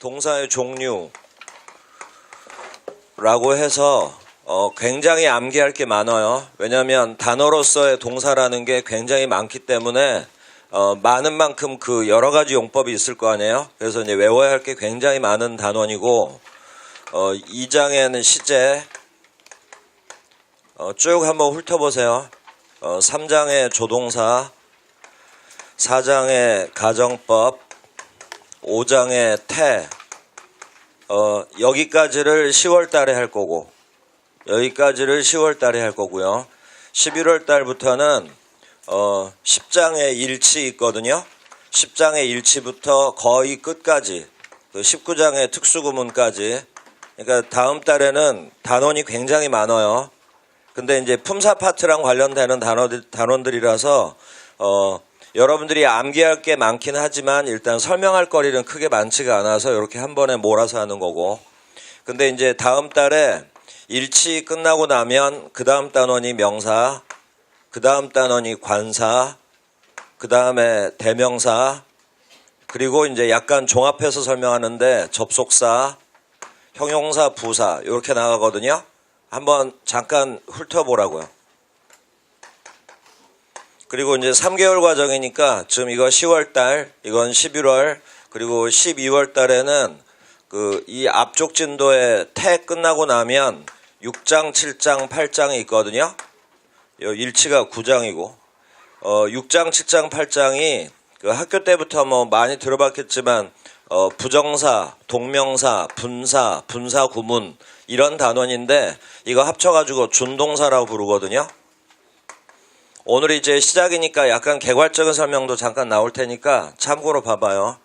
동사의 종류라고 해서 어, 굉장히 암기할 게 많아요. 왜냐하면 단어로서의 동사라는 게 굉장히 많기 때문에 어, 많은 만큼 그 여러 가지 용법이 있을 거 아니에요. 그래서 이제 외워야 할 게 굉장히 많은 단원이고 어, 2장에는 시제 어, 쭉 한번 훑어보세요. 어, 3장의 조동사, 4장의 가정법, 5장의 태, 어, 여기까지를 10월 달에 할 거고, 여기까지를 10월 달에 할 거고요. 11월 달부터는 어, 10장의 일치 있거든요. 10장의 일치부터 거의 끝까지, 그 19장의 특수구문까지. 그러니까 다음 달에는 단원이 굉장히 많아요. 근데 이제 품사 파트랑 관련되는 단어들, 단원들이라서 어, 여러분들이 암기할 게 많긴 하지만 일단 설명할 거리는 크게 많지가 않아서 이렇게 한 번에 몰아서 하는 거고. 근데 이제 다음 달에 일치 끝나고 나면 그 다음 단원이 명사, 그 다음 단원이 관사, 그 다음에 대명사, 그리고 이제 약간 종합해서 설명하는데 접속사, 형용사, 부사 이렇게 나가거든요. 한번 잠깐 훑어보라고요. 그리고 이제 3개월 과정이니까 지금 이거 10월 달, 이건 11월, 그리고 12월 달에는 그 이 앞쪽 진도의 태 끝나고 나면 6장, 7장, 8장이 있거든요. 요 일치가 9장이고 어 6장, 7장, 8장이 그 학교 때부터 뭐 많이 들어봤겠지만 어 부정사, 동명사, 분사, 분사 구문 이런 단원인데 이거 합쳐 가지고 준동사라고 부르거든요. 오늘 이제 시작이니까 약간 개괄적인 설명도 잠깐 나올 테니까 참고로 봐봐요.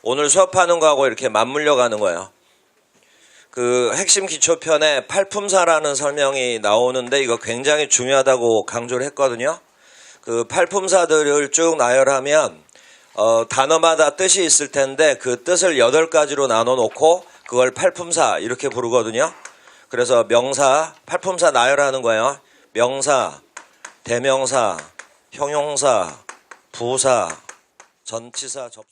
오늘 수업하는 거하고 이렇게 맞물려 가는 거예요. 그 핵심 기초편에 팔품사라는 설명이 나오는데 이거 굉장히 중요하다고 강조를 했거든요. 그 팔품사들을 쭉 나열하면 어, 단어마다 뜻이 있을 텐데 그 뜻을 여덟 가지로 나눠 놓고 그걸 팔품사 이렇게 부르거든요. 그래서 명사, 팔품사 나열하는 거예요. 명사, 대명사, 형용사, 부사, 전치사, 접